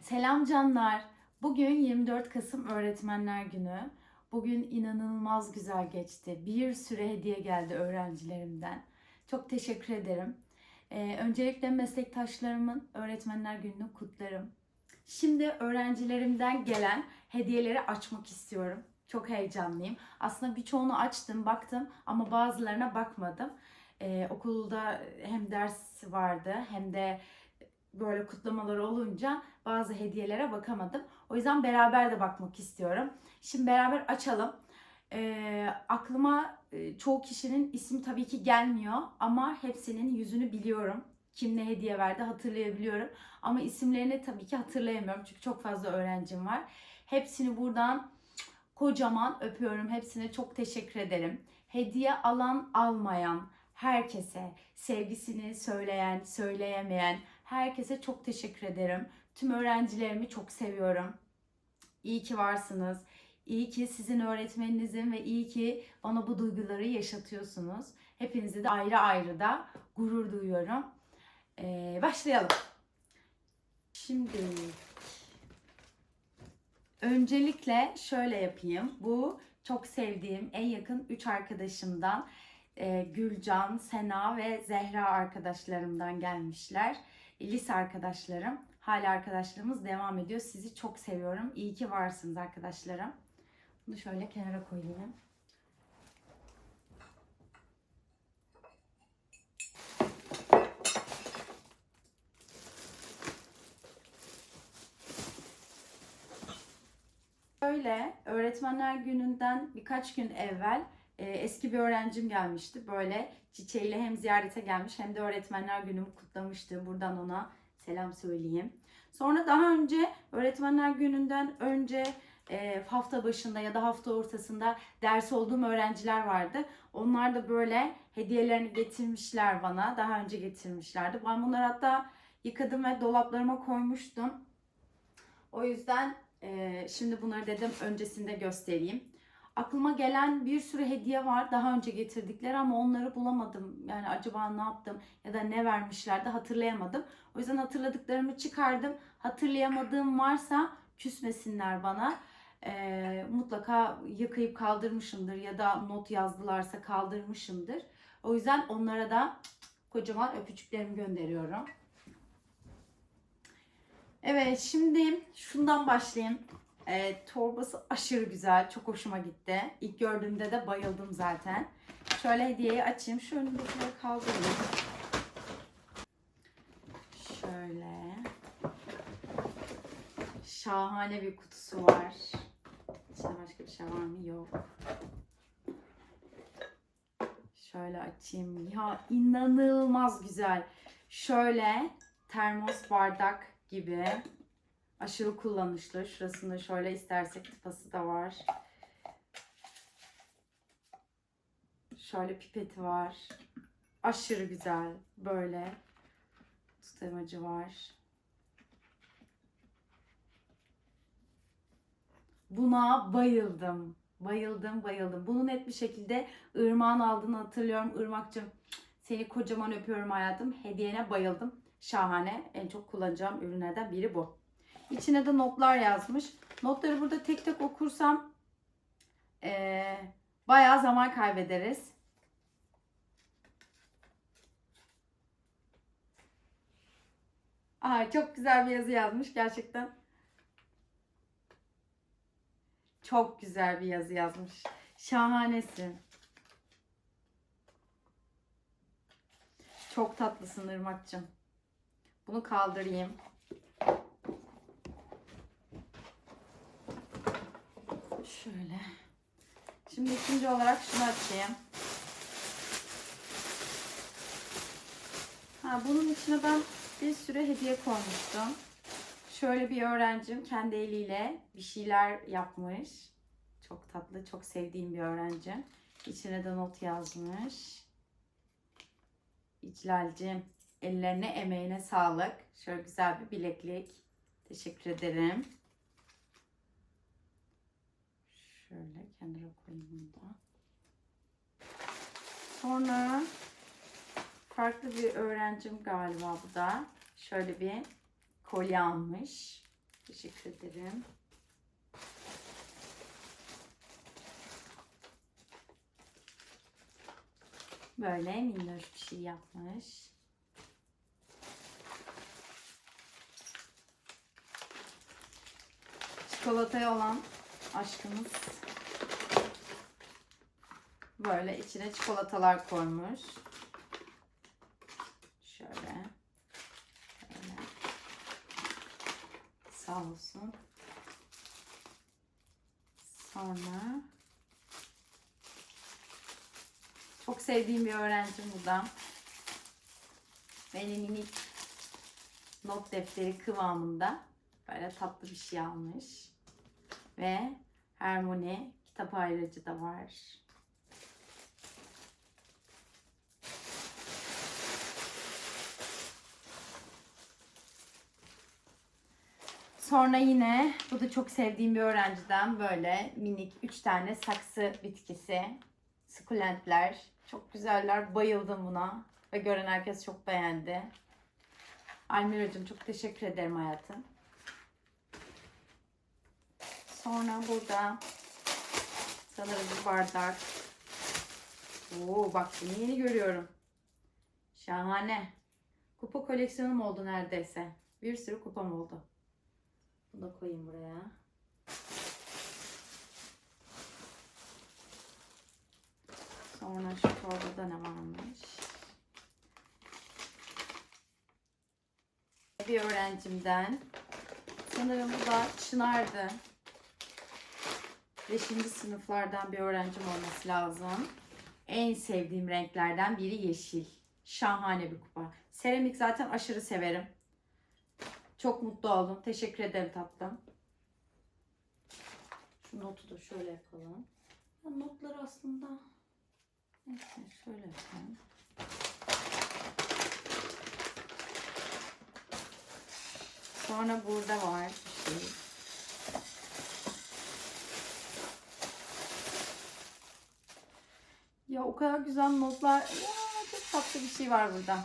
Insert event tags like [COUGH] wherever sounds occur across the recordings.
Selam canlar. Bugün 24 Kasım Öğretmenler Günü. Bugün inanılmaz güzel geçti. Bir sürü hediye geldi öğrencilerimden. Çok teşekkür ederim. Ee, öncelikle meslektaşlarımın Öğretmenler Günü'nü kutlarım. Şimdi öğrencilerimden gelen hediyeleri açmak istiyorum. Çok heyecanlıyım. Aslında birçoğunu açtım, baktım ama bazılarına bakmadım. Ee, okulda hem ders vardı hem de böyle kutlamalar olunca bazı hediyelere bakamadım. O yüzden beraber de bakmak istiyorum. Şimdi beraber açalım. Ee, aklıma e, çoğu kişinin ismi tabii ki gelmiyor ama hepsinin yüzünü biliyorum. Kim ne hediye verdi hatırlayabiliyorum. Ama isimlerini tabii ki hatırlayamıyorum çünkü çok fazla öğrencim var. Hepsini buradan kocaman öpüyorum. Hepsine çok teşekkür ederim. Hediye alan almayan herkese, sevgisini söyleyen, söyleyemeyen herkese çok teşekkür ederim. Tüm öğrencilerimi çok seviyorum. İyi ki varsınız. İyi ki sizin öğretmeninizin ve iyi ki bana bu duyguları yaşatıyorsunuz. Hepinizi de ayrı ayrı da gurur duyuyorum. Ee, başlayalım. Şimdi öncelikle şöyle yapayım. Bu çok sevdiğim en yakın 3 arkadaşımdan e, Gülcan, Sena ve Zehra arkadaşlarımdan gelmişler. Lise arkadaşlarım. Hala arkadaşlarımız devam ediyor. Sizi çok seviyorum. İyi ki varsınız arkadaşlarım. Bunu şöyle kenara koyayım. Şöyle öğretmenler gününden birkaç gün evvel e, eski bir öğrencim gelmişti. Böyle çiçeğiyle hem ziyarete gelmiş hem de öğretmenler günümü kutlamıştı. Buradan ona selam söyleyeyim. Sonra daha önce öğretmenler gününden önce e, hafta başında ya da hafta ortasında ders olduğum öğrenciler vardı. Onlar da böyle hediyelerini getirmişler bana. Daha önce getirmişlerdi. Ben bunları hatta yıkadım ve dolaplarıma koymuştum. O yüzden e, şimdi bunları dedim öncesinde göstereyim. Aklıma gelen bir sürü hediye var daha önce getirdikleri ama onları bulamadım. Yani acaba ne yaptım ya da ne vermişlerdi hatırlayamadım. O yüzden hatırladıklarımı çıkardım. Hatırlayamadığım varsa küsmesinler bana. Ee, mutlaka yıkayıp kaldırmışımdır ya da not yazdılarsa kaldırmışımdır. O yüzden onlara da kocaman öpücüklerimi gönderiyorum. Evet şimdi şundan başlayayım. E, torbası aşırı güzel. Çok hoşuma gitti. İlk gördüğümde de bayıldım zaten. Şöyle hediyeyi açayım. Şu önümdekileri kaldırayım. Şöyle. Şahane bir kutusu var. İçinde başka bir şey var mı? Yok. Şöyle açayım. Ya inanılmaz güzel. Şöyle termos bardak gibi. Aşırı kullanışlı. Şurasında şöyle istersek tıpası da var. Şöyle pipeti var. Aşırı güzel. Böyle tutamacı var. Buna bayıldım. Bayıldım, bayıldım. Bunu net bir şekilde Irmak'ın aldığını hatırlıyorum. Irmak'cığım seni kocaman öpüyorum hayatım. Hediyene bayıldım. Şahane. En çok kullanacağım ürünlerden biri bu. İçine de notlar yazmış. Notları burada tek tek okursam ee, bayağı zaman kaybederiz. Aa, çok güzel bir yazı yazmış gerçekten. Çok güzel bir yazı yazmış. Şahanesin. Çok tatlısın Irmak'cığım. Bunu kaldırayım. Şöyle. Şimdi ikinci olarak şunu açayım. Ha, bunun içine ben bir sürü hediye koymuştum. Şöyle bir öğrencim kendi eliyle bir şeyler yapmış. Çok tatlı, çok sevdiğim bir öğrencim. İçine de not yazmış. İclal'cim ellerine emeğine sağlık. Şöyle güzel bir bileklik. Teşekkür ederim. Şöyle kenara koyayım bunu da. Sonra farklı bir öğrencim galiba bu da. Şöyle bir kolye almış. Teşekkür ederim. Böyle minnoş bir şey yapmış. Çikolataya olan aşkımız böyle içine çikolatalar koymuş. Şöyle. Böyle. Sağ olsun. Sonra çok sevdiğim bir öğrencim bu da. Benim minik not defteri kıvamında böyle tatlı bir şey almış. Ve Harmony kitap ayrıcı da var. Sonra yine bu da çok sevdiğim bir öğrenciden böyle minik 3 tane saksı bitkisi. Sukulentler. Çok güzeller. Bayıldım buna. Ve gören herkes çok beğendi. Almiracığım çok teşekkür ederim hayatım. Sonra burada sanırım bir bardak. Oo bak bunu yeni görüyorum. Şahane. Kupa koleksiyonum oldu neredeyse. Bir sürü kupam oldu. Bunu da koyayım buraya. Sonra şu torbada ne varmış? Bir öğrencimden. Sanırım bu da Çınar'dı. 5. sınıflardan bir öğrencim olması lazım. En sevdiğim renklerden biri yeşil. Şahane bir kupa. Seramik zaten aşırı severim. Çok mutlu oldum. Teşekkür ederim tatlım. Şu notu da şöyle yapalım. Ya notları aslında neyse şöyle yapalım. Sonra burada var bir şey. O kadar güzel notlar. Ya çok tatlı bir şey var burada.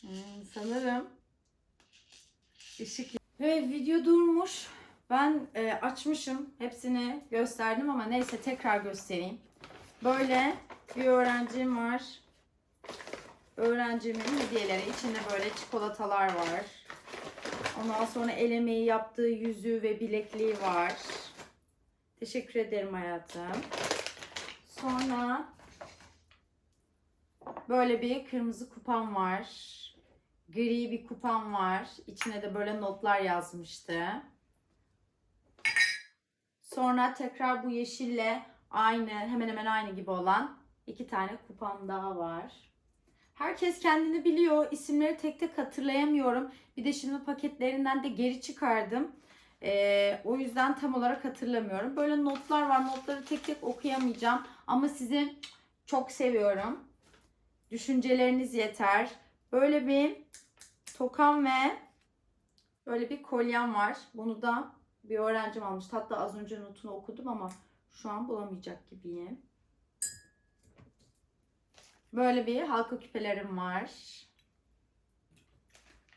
Hmm, sanırım ışık. Ve video durmuş. Ben e, açmışım. Hepsini gösterdim ama neyse tekrar göstereyim. Böyle bir öğrencim var. Öğrencimin hediyeleri. içinde böyle çikolatalar var. Ondan sonra el emeği yaptığı yüzüğü ve bilekliği var. Teşekkür ederim hayatım. Sonra böyle bir kırmızı kupam var. Gri bir kupam var. İçine de böyle notlar yazmıştı. Sonra tekrar bu yeşille aynı, hemen hemen aynı gibi olan iki tane kupam daha var. Herkes kendini biliyor. İsimleri tek tek hatırlayamıyorum. Bir de şimdi paketlerinden de geri çıkardım. Ee, o yüzden tam olarak hatırlamıyorum. Böyle notlar var. Notları tek tek okuyamayacağım. Ama sizi çok seviyorum. Düşünceleriniz yeter. Böyle bir tokam ve böyle bir kolyem var. Bunu da bir öğrencim almış. Hatta az önce notunu okudum ama şu an bulamayacak gibiyim. Böyle bir halka küpelerim var.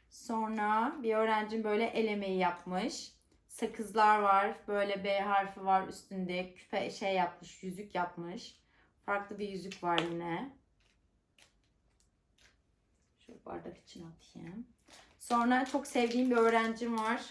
Sonra bir öğrencim böyle el emeği yapmış. Sakızlar var. Böyle B harfi var üstünde. Küpe şey yapmış, yüzük yapmış. Farklı bir yüzük var yine. Şöyle bardak için atayım. Sonra çok sevdiğim bir öğrencim var.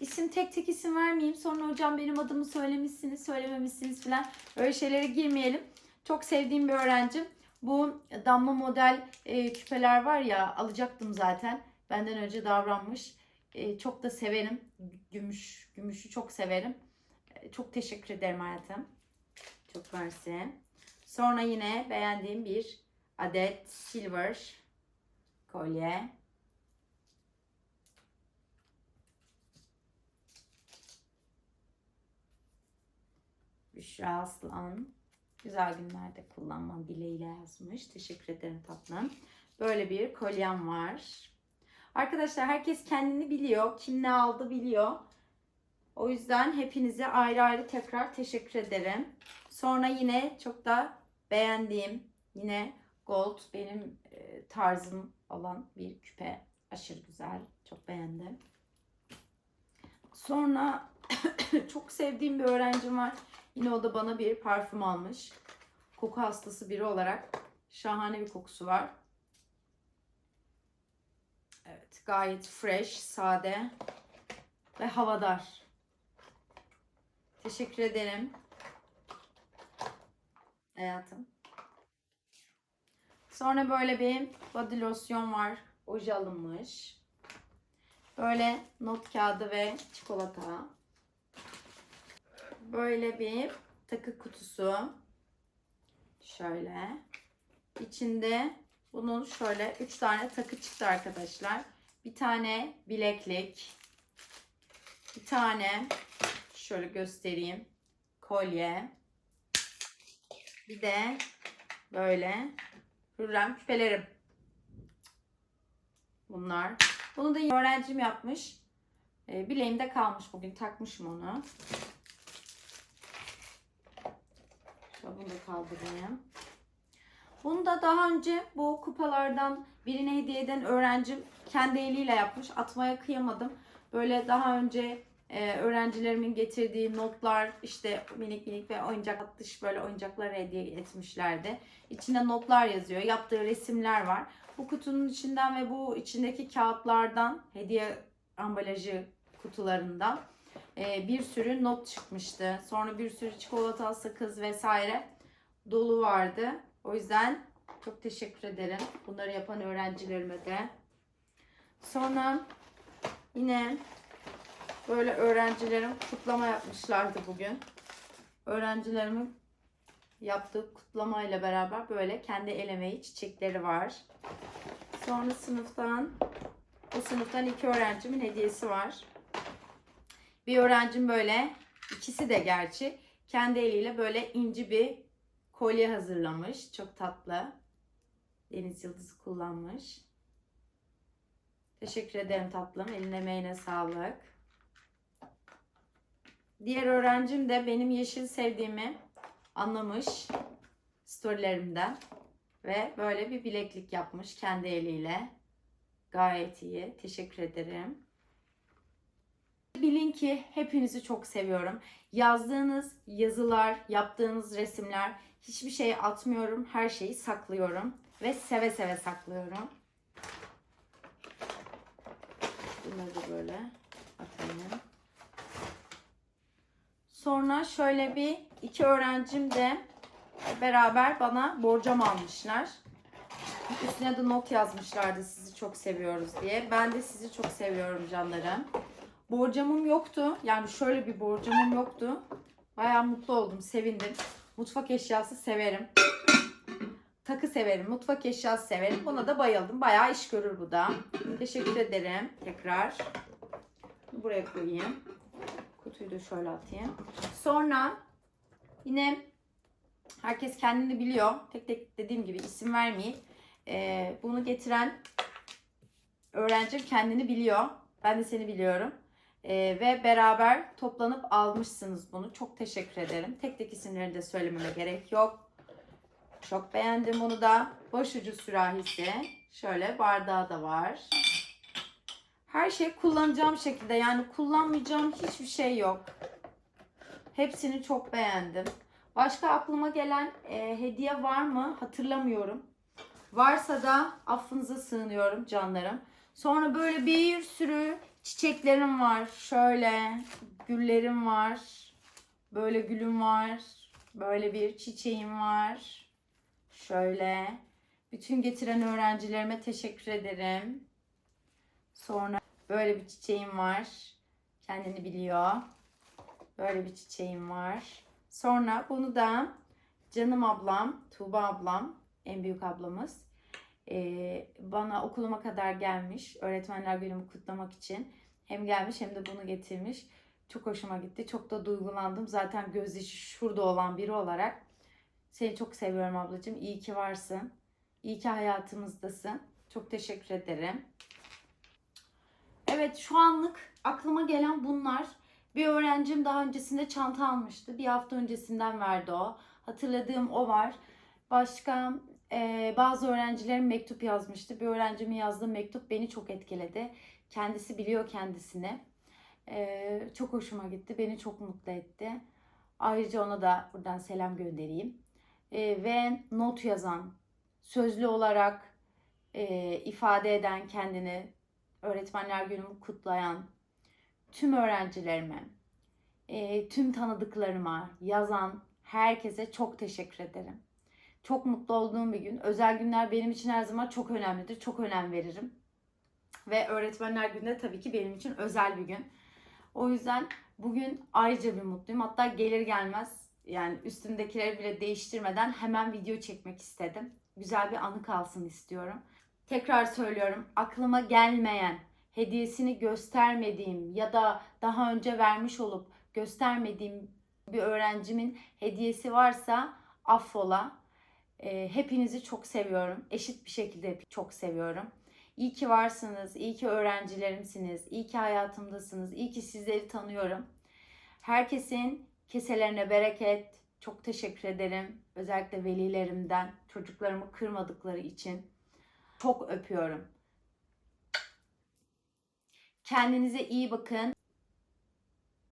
İsim tek tek isim vermeyeyim. Sonra hocam benim adımı söylemişsiniz, söylememişsiniz falan. Öyle şeylere girmeyelim. Çok sevdiğim bir öğrencim. Bu damla model e, küpeler var ya alacaktım zaten. Benden önce davranmış. E, çok da severim. Gümüş, gümüşü çok severim. E, çok teşekkür ederim hayatım. Çok mersi. Sonra yine beğendiğim bir adet silver kolye. Büşra Aslan. Güzel günlerde kullanmam dileğiyle yazmış. Teşekkür ederim tatlım. Böyle bir kolyem var. Arkadaşlar herkes kendini biliyor. Kim ne aldı biliyor. O yüzden hepinize ayrı ayrı tekrar teşekkür ederim. Sonra yine çok da beğendiğim yine gold benim e, tarzım olan bir küpe. Aşırı güzel. Çok beğendim. Sonra [COUGHS] çok sevdiğim bir öğrencim var. Yine o da bana bir parfüm almış. Koku hastası biri olarak şahane bir kokusu var. Evet, gayet fresh, sade ve havadar. Teşekkür ederim. Hayatım. Sonra böyle bir body lotion var. Oje alınmış. Böyle not kağıdı ve çikolata. Böyle bir takı kutusu. Şöyle. İçinde bunun şöyle 3 tane takı çıktı arkadaşlar. Bir tane bileklik. Bir tane şöyle göstereyim. Kolye. Bir de böyle hürrem küpelerim. Bunlar. Bunu da öğrencim yapmış. E, bileğimde kalmış bugün. Takmışım onu. Şöyle bunu da kaldırayım. Bunu da daha önce bu kupalardan birine hediye eden öğrencim kendi eliyle yapmış. Atmaya kıyamadım. Böyle daha önce e, öğrencilerimin getirdiği notlar işte minik minik ve oyuncak atış böyle oyuncaklar hediye etmişlerdi. İçinde notlar yazıyor. Yaptığı resimler var. Bu kutunun içinden ve bu içindeki kağıtlardan hediye ambalajı kutularından e, bir sürü not çıkmıştı. Sonra bir sürü çikolata, sakız vesaire dolu vardı. O yüzden çok teşekkür ederim. Bunları yapan öğrencilerime de. Sonra yine böyle öğrencilerim kutlama yapmışlardı bugün. Öğrencilerimin yaptığı kutlama ile beraber böyle kendi el emeği çiçekleri var. Sonra sınıftan o sınıftan iki öğrencimin hediyesi var. Bir öğrencim böyle ikisi de gerçi kendi eliyle böyle inci bir kolye hazırlamış. Çok tatlı. Deniz yıldızı kullanmış. Teşekkür ederim tatlım. Eline emeğine sağlık. Diğer öğrencim de benim yeşil sevdiğimi anlamış storylerimden ve böyle bir bileklik yapmış kendi eliyle. Gayet iyi. Teşekkür ederim. Bilin ki hepinizi çok seviyorum. Yazdığınız yazılar, yaptığınız resimler hiçbir şey atmıyorum. Her şeyi saklıyorum ve seve seve saklıyorum. Bunları da böyle atayım. Sonra şöyle bir iki öğrencim de beraber bana borcam almışlar. Üstüne de not yazmışlardı sizi çok seviyoruz diye. Ben de sizi çok seviyorum canlarım. Borcamım yoktu. Yani şöyle bir borcamım yoktu. Bayağı mutlu oldum, sevindim. Mutfak eşyası severim. Takı severim, mutfak eşyası severim. Buna da bayıldım. Bayağı iş görür bu da. Teşekkür ederim tekrar. Buraya koyayım. Kutuyu da şöyle atayım. Sonra yine herkes kendini biliyor. Tek tek dediğim gibi isim vermeyeyim. Ee, bunu getiren öğrencim kendini biliyor. Ben de seni biliyorum. Ee, ve beraber toplanıp almışsınız bunu. Çok teşekkür ederim. Tek tek isimlerini de söylememe gerek yok. Çok beğendim bunu da. Başucu sürahisi. Şöyle bardağı da var. Her şey kullanacağım şekilde. Yani kullanmayacağım hiçbir şey yok. Hepsini çok beğendim. Başka aklıma gelen e, hediye var mı? Hatırlamıyorum. Varsa da affınıza sığınıyorum canlarım. Sonra böyle bir sürü çiçeklerim var. Şöyle güllerim var. Böyle gülüm var. Böyle bir çiçeğim var. Şöyle. Bütün getiren öğrencilerime teşekkür ederim. Sonra böyle bir çiçeğim var. Kendini biliyor. Böyle bir çiçeğim var. Sonra bunu da canım ablam, Tuğba ablam, en büyük ablamız ee, bana okuluma kadar gelmiş. Öğretmenler günümü kutlamak için. Hem gelmiş hem de bunu getirmiş. Çok hoşuma gitti. Çok da duygulandım. Zaten gözyaşı şurada olan biri olarak. Seni çok seviyorum ablacığım. İyi ki varsın. İyi ki hayatımızdasın. Çok teşekkür ederim. Evet şu anlık aklıma gelen bunlar. Bir öğrencim daha öncesinde çanta almıştı. Bir hafta öncesinden verdi o. Hatırladığım o var. Başka Bazı öğrencilerim mektup yazmıştı. Bir öğrencimin yazdığı mektup beni çok etkiledi. Kendisi biliyor kendisini. Çok hoşuma gitti. Beni çok mutlu etti. Ayrıca ona da buradan selam göndereyim. Ve not yazan, sözlü olarak ifade eden kendini, öğretmenler günümü kutlayan tüm öğrencilerime, tüm tanıdıklarıma yazan herkese çok teşekkür ederim. Çok mutlu olduğum bir gün. Özel günler benim için her zaman çok önemlidir. Çok önem veririm. Ve öğretmenler günü de tabii ki benim için özel bir gün. O yüzden bugün ayrıca bir mutluyum. Hatta gelir gelmez yani üstümdekileri bile değiştirmeden hemen video çekmek istedim. Güzel bir anı kalsın istiyorum. Tekrar söylüyorum aklıma gelmeyen, hediyesini göstermediğim ya da daha önce vermiş olup göstermediğim bir öğrencimin hediyesi varsa affola. Ee, hepinizi çok seviyorum. Eşit bir şekilde çok seviyorum. İyi ki varsınız, iyi ki öğrencilerimsiniz, iyi ki hayatımdasınız, iyi ki sizleri tanıyorum. Herkesin keselerine bereket. Çok teşekkür ederim. Özellikle velilerimden çocuklarımı kırmadıkları için. Çok öpüyorum. Kendinize iyi bakın.